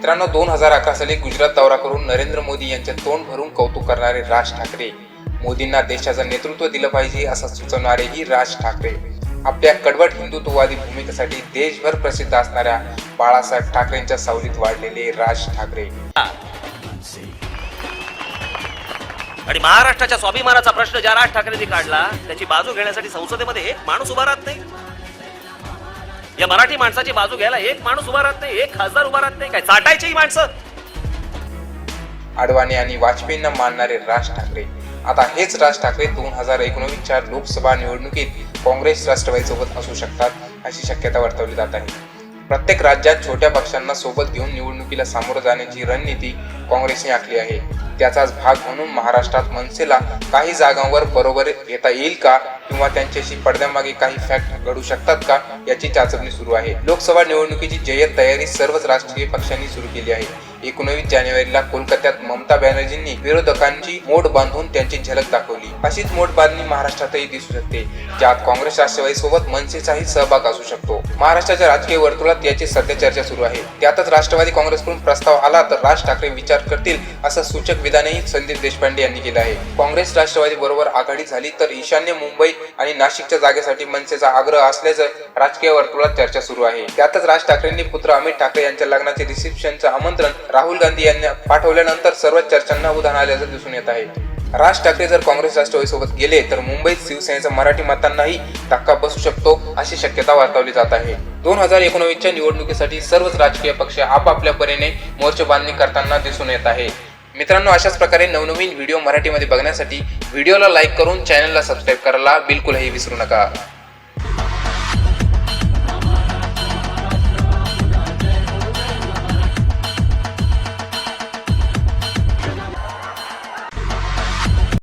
मित्रांनो दोन हजार अकरा साली गुजरात दौरा करून नरेंद्र मोदी यांचे तोंड भरून कौतुक करणारे राज ठाकरे. मोदींना देशाचं नेतृत्व दिलं पाहिजे असं सुचवणारेही राज ठाकरे. आपल्या कडवट हिंदुत्ववादी भूमिकेसाठी देशभर प्रसिद्ध असणाऱ्या बाळासाहेब ठाकरेंच्या सावलीत वाढलेले राज ठाकरे. आणि महाराष्ट्राच्या स्वाभिमानाचा प्रश्न ज्या राज ठाकरेंनी काढला त्याची बाजू घेण्यासाठी संसदेमध्ये माणूस उभा राहत नाही. या मराठी माणसाची बाजू घ्यायला एक माणूस उभा राहत नाही एक खासदार उभा राहत नाही. काय चाटायची ही माणसं? आडवाणी आणि वाजपेयींना मानणारे राज ठाकरे. आता हेच राज ठाकरे दोन हजार एकोणवीसच्या लोकसभा निवडणुकीत काँग्रेस राष्ट्रवादी सोबत असू शकतात अशी शक्यता वर्तवली जात आहे. प्रत्येक राज्यात छोट्या पक्षांना सोबत घेऊन निवडणुकीला सामोरं जाण्याची रणनीती काँग्रेसने आखली आहे. त्याचाच भाग म्हणून महाराष्ट्रात मनसेला काही जागांवर बरोबर घेता येईल का? किंवा त्यांच्याशी पडद्यामागे काही फॅक्ट घडू शकतात का? याची चाचपणी सुरू आहे. लोकसभा निवडणुकीची जय्यत तयारी सर्वच राजकीय पक्षांनी सुरू केली आहे. एकोणवीस जानेवारीला कोलकात्यात ममता बॅनर्जींनी विरोधकांची मोड बांधून त्यांची झलक दाखवली. अशीच मोड बांधणी महाराष्ट्रातही दिसू शकते ज्यात काँग्रेस राष्ट्रवादी सोबत मनसेचाही सहभाग असू शकतो. महाराष्ट्राच्या राजकीय वर्तुळात याची सध्या चर्चा सुरू आहे. त्यातच राष्ट्रवादी काँग्रेसकडून प्रस्ताव आला तर राज ठाकरे विचार करतील असं सूचक विधानही संदीप देशपांडे यांनी केलं आहे. काँग्रेस राष्ट्रवादी बरोबर आघाडी झाली तर ईशान्य मुंबई आणि नाशिकच्या जागेसाठी मनसेचा आग्रह असल्याचं राजकीय वर्तुळात चर्चा सुरू आहे. त्यातच राज ठाकरेंनी पुत्र अमित ठाकरे यांच्या लग्नाचे रिसेप्शनचं आमंत्रण राहुल गांधी यांना पाठवल्यानंतर सर्वच चर्चांना उधाण आल्याचं दिसून येत आहे. राज ठाकरे जर काँग्रेस राष्ट्रवादी सोबत गेले तर मुंबईत शिवसेनेचा मराठी मतांनाही धक्का बसू शकतो अशी शक्यता वर्तवली जात आहे. दोन हजार एकोणवीसच्या निवडणुकीसाठी सर्वच राजकीय पक्ष आपापल्या परीने मोर्चे बांधणी करताना दिसून येत आहे. मित्रांनो अशाच प्रकारे नवनवीन व्हिडिओ मराठीमध्ये बघण्यासाठी व्हिडिओला लाईक करून चॅनलला सबस्क्राईब करायला बिलकुलही विसरू नका.